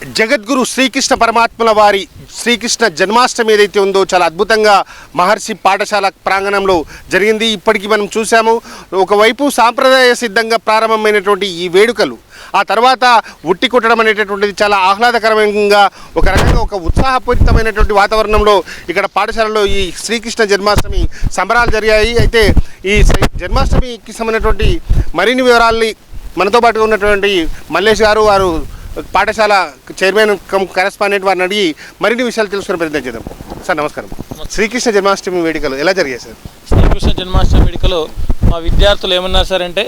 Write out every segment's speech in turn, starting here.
జగద్గురు శ్రీకృష్ణ పరమాత్మల వారి శ్రీకృష్ణ జన్మాష్టమి ఏదైతే ఉందో చాలా అద్భుతంగా మహర్షి పాఠశాల ప్రాంగణంలో జరిగింది. ఇప్పటికీ మనం చూసాము ఒకవైపు సాంప్రదాయ సిద్ధంగా ప్రారంభమైనటువంటి ఈ వేడుకలు ఆ తర్వాత ఉట్టి కొట్టడం అనేటటువంటిది చాలా ఆహ్లాదకరంగా ఒక రకంగా ఒక ఉత్సాహపూరితమైనటువంటి వాతావరణంలో ఇక్కడ పాఠశాలలో ఈ శ్రీకృష్ణ జన్మాష్టమి సంబరాలు జరిగాయి. అయితే ఈ శ్రీ- జన్మాష్టమికి సంబంధించినటువంటి మరిన్ని వివరాల్ని మనతో పాటుగా ఉన్నటువంటి మల్లేష్ గారు వారు పాఠశాల చైర్మన్ కమ్ కరెస్పాండెంట్ వారిని అడిగి మరిన్ని విషయాలు తెలుసుకునే ప్రయత్నం చేద్దాం. సార్ నమస్కారం. శ్రీకృష్ణ జన్మాష్టమి వేడుకలు ఎలా జరిగాయి సార్? శ్రీకృష్ణ జన్మాష్టమి వేడుకలో మా విద్యార్థులు ఏమన్నారు సార్ అంటే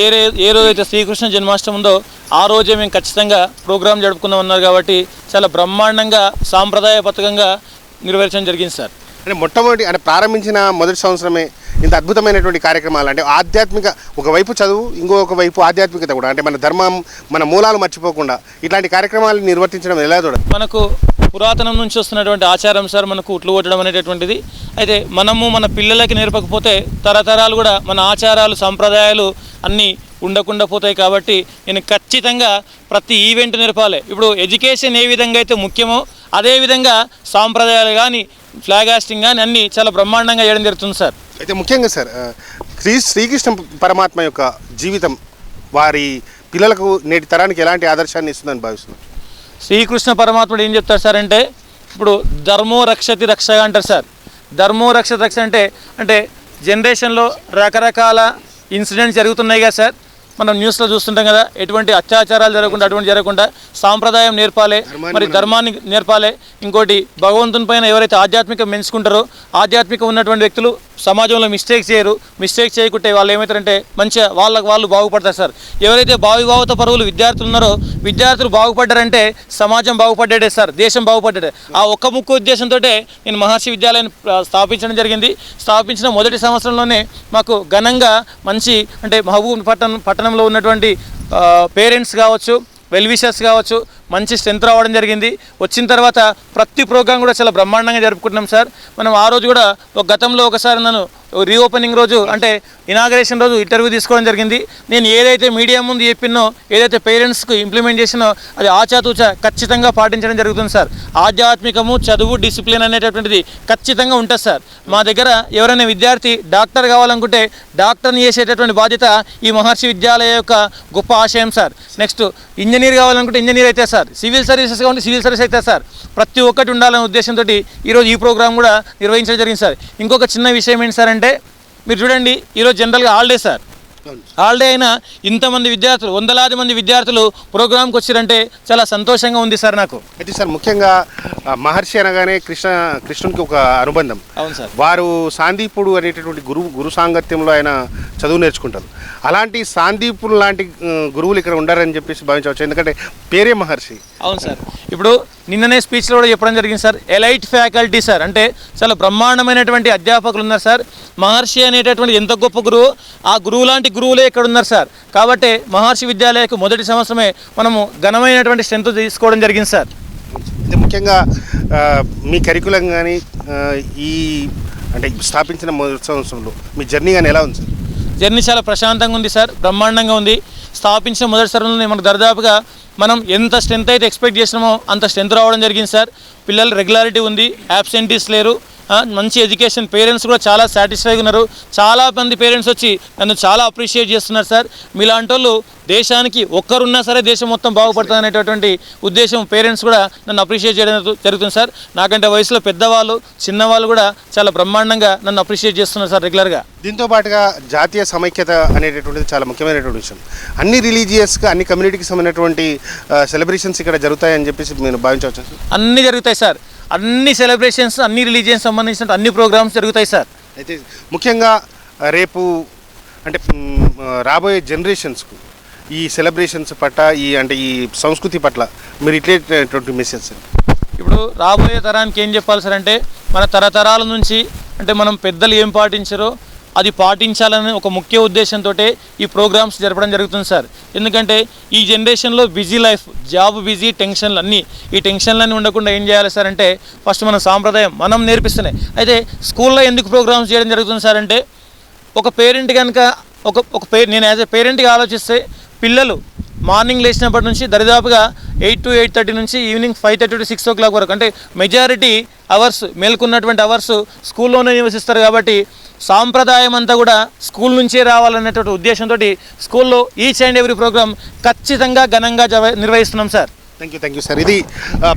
ఏ రే ఏ రోజైతే శ్రీకృష్ణ జన్మాష్టమి ఉందో ఆ రోజే మేము ఖచ్చితంగా ప్రోగ్రాం జరుపుకుందాం అన్నారు కాబట్టి చాలా బ్రహ్మాండంగా సాంప్రదాయబద్ధంగా నిర్వహించడం జరిగింది సార్. అంటే మొట్టమొదటి అంటే ప్రారంభించిన మొదటి సంవత్సరమే ఇంత అద్భుతమైనటువంటి కార్యక్రమాలు. అంటే ఆధ్యాత్మిక ఒకవైపు చదువు ఇంకొక వైపు ఆధ్యాత్మికత కూడా. అంటే మన ధర్మం మన మూలాలు మర్చిపోకుండా ఇట్లాంటి కార్యక్రమాలు నిర్వర్తించడం ఎలా చూడాలి మనకు పురాతనం నుంచి వస్తున్నటువంటి ఆచారం సార్ మనకు ఉట్లు కొట్టడం అనేటటువంటిది. అయితే మనము మన పిల్లలకి నేర్పకపోతే తరతరాలు కూడా మన ఆచారాలు సంప్రదాయాలు అన్నీ ఉండకుండా పోతాయి కాబట్టి నేను ఖచ్చితంగా ప్రతి ఈవెంట్ నేర్పాలి. ఇప్పుడు ఎడ్యుకేషన్ ఏ విధంగా అయితే ముఖ్యమో అదే విధంగా సాంప్రదాయాలు కానీ ఫ్లాగ్ హాస్టింగ్ కానీ అన్నీ చాలా బ్రహ్మాండంగా చేయడం జరుగుతుంది సార్. అయితే ముఖ్యంగా సార్ శ్రీ శ్రీకృష్ణ పరమాత్మ యొక్క జీవితం వారి పిల్లలకు నేటి తరానికి ఎలాంటి ఆదర్శాన్ని ఇస్తుందని భావిస్తున్నారు? శ్రీకృష్ణ పరమాత్ముడు ఏం చెప్తారు సార్ అంటే ఇప్పుడు ధర్మో రక్షతి రక్షగా అంటారు సార్. ధర్మో రక్షతి రక్ష అంటే అంటే జనరేషన్లో రకరకాల ఇన్సిడెంట్స్ జరుగుతున్నాయి కదా సార్. మనం న్యూస్లో చూస్తుంటాం కదా ఎటువంటి అత్యాచారాలు జరగకుండా అటువంటి జరగకుండా సాంప్రదాయం నేర్పాలి మరి ధర్మాన్ని నేర్పాలి. ఇంకోటి భగవంతుని పైన ఎవరైతే ఆధ్యాత్మికం పెంచుకుంటారో ఆధ్యాత్మికం ఉన్నటువంటి వ్యక్తులు సమాజంలో మిస్టేక్ చేయరు. మిస్టేక్ చేయకుంటే వాళ్ళు ఏమవుతారంటే మంచిగా వాళ్ళకి వాళ్ళు బాగుపడతారు సార్. ఎవరైతే భావిభావత పరువులు విద్యార్థులు ఉన్నారో విద్యార్థులు బాగుపడ్డారంటే సమాజం బాగుపడ్డాడే సార్. దేశం బాగుపడ్డాడే ఆ ఒక్క ముక్కు ఉద్దేశంతో నేను మహర్షి విద్యాలయాన్ని స్థాపించడం జరిగింది. స్థాపించిన మొదటి సంవత్సరంలోనే మాకు ఘనంగా మంచి అంటే మహబూబ్ పట్టణం పట్టణంలో ఉన్నటువంటి పేరెంట్స్ కావచ్చు వెల్ విషర్స్ కావచ్చు మంచి స్ట్రెంత్ రావడం జరిగింది. వచ్చిన తర్వాత ప్రతి ప్రోగ్రాం కూడా చాలా బ్రహ్మాండంగా జరుపుకుంటున్నాం సార్. మనం ఆ రోజు కూడా ఒక గతంలో ఒకసారి నన్ను రీఓపెనింగ్ రోజు అంటే ఇనాగరేషన్ రోజు ఇంటర్వ్యూ తీసుకోవడం జరిగింది. నేను ఏదైతే మీడియా ముందు చెప్పినో ఏదైతే పేరెంట్స్కి ఇంప్లిమెంట్ చేసినో అది ఆచాతూచ ఖచ్చితంగా పాటించడం జరుగుతుంది సార్. ఆధ్యాత్మికము చదువు డిసిప్లిన్ అనేటటువంటిది ఖచ్చితంగా ఉంటుంది సార్. మా దగ్గర ఎవరైనా విద్యార్థి డాక్టర్ కావాలనుకుంటే డాక్టర్ని చేసేటటువంటి బాధ్యత ఈ మహర్షి విద్యాలయ యొక్క గొప్ప ఆశయం సార్. నెక్స్ట్ ఇంజనీర్ కావాలనుకుంటే ఇంజనీర్ అయితే సార్. సివిల్ సర్వీసెస్ కావాలంటే సివిల్ సర్వీస్ అయితే సార్. ప్రతి ఒక్కటి ఉండాలనే ఉద్దేశంతో ఈరోజు ఈ ప్రోగ్రామ్ కూడా నిర్వహించడం జరిగింది సార్. ఇంకొక చిన్న విషయం ఏంటి సార్ అంటే మీరు చూడండి ఈరోజు జనరల్గా హాలిడే సార్ హాలిడే అయినా ఇంతమంది విద్యార్థులు వందలాది మంది విద్యార్థులు ప్రోగ్రామ్కి వచ్చారంటే చాలా సంతోషంగా ఉంది సార్ నాకు. అయితే సార్ ముఖ్యంగా మహర్షి అనగానే కృష్ణ కృష్ణునికి ఒక అనుబంధం. అవును సార్. వారు సాందీపుడు అనేటటువంటి గురువు గురు సాంగత్యంలో ఆయన చదువు నేర్చుకుంటారు. అలాంటి సాందీపుడు లాంటి గురువులు ఇక్కడ ఉండారని చెప్పేసి భావించవచ్చు. ఎందుకంటే పేరే మహర్షి. అవును సార్. ఇప్పుడు నిన్ననే స్పీచ్లో కూడా చెప్పడం జరిగింది సార్. Elite faculty sir. అంటే చాలా బ్రహ్మాండమైనటువంటి అధ్యాపకులు ఉన్నారు సార్. మహర్షి అనేటటువంటి ఎంత గొప్ప గురువు. ఆ గురువు లాంటి గురువులే ఇక్కడ ఉన్నారు సార్. కాబట్టి మహర్షి విద్యాలయకు మొదటి సంవత్సరమే మనము ఘనమైనటువంటి స్ట్రెంత్ తీసుకోవడం జరిగింది సార్. ఇది ముఖ్యంగా మీ కరికులం కానీ ఈ అంటే స్థాపించిన మొదటి సంవత్సరంలో మీ జర్నీ కానీ ఎలా ఉంది సార్? జర్నీ చాలా ప్రశాంతంగా ఉంది సార్ బ్రహ్మాండంగా ఉంది. స్థాపించిన మొదటి సరంలోనే మనకు దరిదాపుగా మనం ఎంత స్ట్రెంత్ అయితే ఎక్స్పెక్ట్ చేసినామో అంత స్ట్రెంత్ రావడం జరిగింది సార్. పిల్లలు రెగ్యులారిటీ ఉంది యాబ్సెంటీస్ లేరు మంచి ఎడ్యుకేషన్ పేరెంట్స్ కూడా చాలా సాటిస్ఫైగా ఉన్నారు. చాలా మంది పేరెంట్స్ వచ్చి నన్ను చాలా అప్రిషియేట్ చేస్తున్నారు సార్. మీలాంటి వాళ్ళు దేశానికి ఒక్కరున్నా సరే దేశం మొత్తం బాగుపడుతుంది అనేటటువంటి ఉద్దేశం పేరెంట్స్ కూడా నన్ను అప్రిషియేట్ చేయడం జరుగుతుంది సార్. నాకంటే వయసులో పెద్దవాళ్ళు చిన్నవాళ్ళు కూడా చాలా బ్రహ్మాండంగా నన్ను అప్రిషియేట్ చేస్తున్నారు సార్ రెగ్యులర్గా దీంతో పాటుగా జాతీయ సమైక్యత అనేటటువంటిది చాలా ముఖ్యమైనటువంటి విషయం. అన్ని రిలీజియస్గా అన్ని కమ్యూనిటీకి సంబంధించినటువంటి సెలబ్రేషన్స్ ఇక్కడ జరుగుతాయని చెప్పేసి మీరు భావించవచ్చు అన్నీ జరుగుతాయి సార్. అన్ని సెలబ్రేషన్స్ అన్ని రిలీజియన్స్ సంబంధించిన అన్ని ప్రోగ్రామ్స్ జరుగుతాయి సార్. అయితే ముఖ్యంగా రేపు అంటే రాబోయే జనరేషన్స్కు ఈ సెలబ్రేషన్స్ పట్ల ఈ అంటే ఈ సంస్కృతి పట్ల మీరు ఇట్లేటువంటి మెసేజ్ సార్? ఇప్పుడు రాబోయే తరానికి ఏం చెప్పాలి సార్ అంటే మన తరతరాల నుంచి అంటే మనం పెద్దలు ఏం పాటించారో అది పాటించాలని ఒక ముఖ్య ఉద్దేశంతో ఈ ప్రోగ్రామ్స్ జరపడం జరుగుతుంది సార్. ఎందుకంటే ఈ జనరేషన్లో బిజీ లైఫ్ జాబ్ బిజీ టెన్షన్లు అన్నీ ఈ టెన్షన్లన్నీ ఉండకుండా ఏం చేయాలి సార్ అంటే ఫస్ట్ మన సాంప్రదాయం మనం నేర్పిస్తున్నాయి. అయితే స్కూల్లో ఎందుకు ప్రోగ్రామ్స్ చేయడం జరుగుతుంది సార్ అంటే ఒక పేరెంట్ కనుక ఒక ఒక పే నేను యాజ్ ఎ పేరెంట్గా ఆలోచిస్తే పిల్లలు మార్నింగ్ లేచినప్పటి నుంచి దరిదాపుగా ఎయిట్ టు ఎయిట్ థర్టీ నుంచి evening five thirty to six o'clock వరకు అంటే మెజారిటీ అవర్స్ మేల్కొన్నటువంటి అవర్స్ స్కూల్లోనే నివసిస్తారు కాబట్టి సాంప్రదాయం అంతా కూడా స్కూల్ నుంచే రావాలనేటువంటి ఉద్దేశంతో స్కూల్లో ఈచ్ అండ్ ఎవ్రీ ప్రోగ్రామ్ ఖచ్చితంగా ఘనంగా నిర్వహిస్తున్నాం sir. Thank you thank you sir ఇది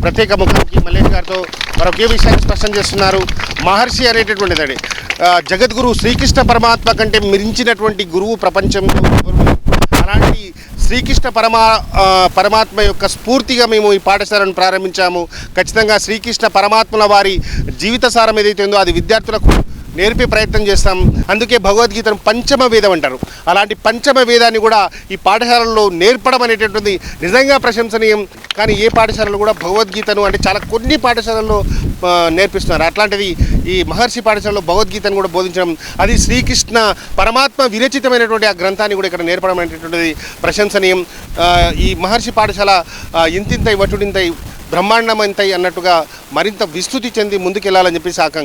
ప్రత్యేక ముఖ్యమంత్రి మల్లేష్ గారితో మరొకే విషయాన్ని స్పష్టం చేస్తున్నారు? మహర్షి అనేటటువంటిది జగద్గురు శ్రీకృష్ణ పరమాత్మ కంటే మించినటువంటి గురువు ప్రపంచంలో అలాంటి శ్రీకృష్ణ పరమా పరమాత్మ యొక్క స్ఫూర్తిగా మేము ఈ పాఠశాలను ప్రారంభించాము. ఖచ్చితంగా శ్రీకృష్ణ పరమాత్మల వారి జీవిత సారం ఏదైతే ఉందో అది విద్యార్థులకు నేర్పే ప్రయత్నం చేస్తాం. అందుకే భగవద్గీతను పంచమ వేదం అంటారు. అలాంటి పంచమ వేదాన్ని కూడా ఈ పాఠశాలల్లో నేర్పడం అనేటటువంటి నిజంగా ప్రశంసనీయం. కానీ ఏ పాఠశాలలో కూడా భగవద్గీతను అంటే చాలా కొన్ని పాఠశాలల్లో నేర్పిస్తున్నారు. అట్లాంటిది ఈ మహర్షి పాఠశాలలో భగవద్గీతను కూడా బోధించడం. అది శ్రీకృష్ణ పరమాత్మ విరచితమైనటువంటి ఆ గ్రంథాన్ని కూడా ఇక్కడ నేర్పడం అనేటటువంటిది ప్రశంసనీయం. ఈ మహర్షి పాఠశాల ఇంతింతై వటుడింతై బ్రహ్మాండమంతై అన్నట్టుగా మరింత విస్తృతి చెంది ముందుకెళ్ళాలని చెప్పేసి ఆకాంక్ష.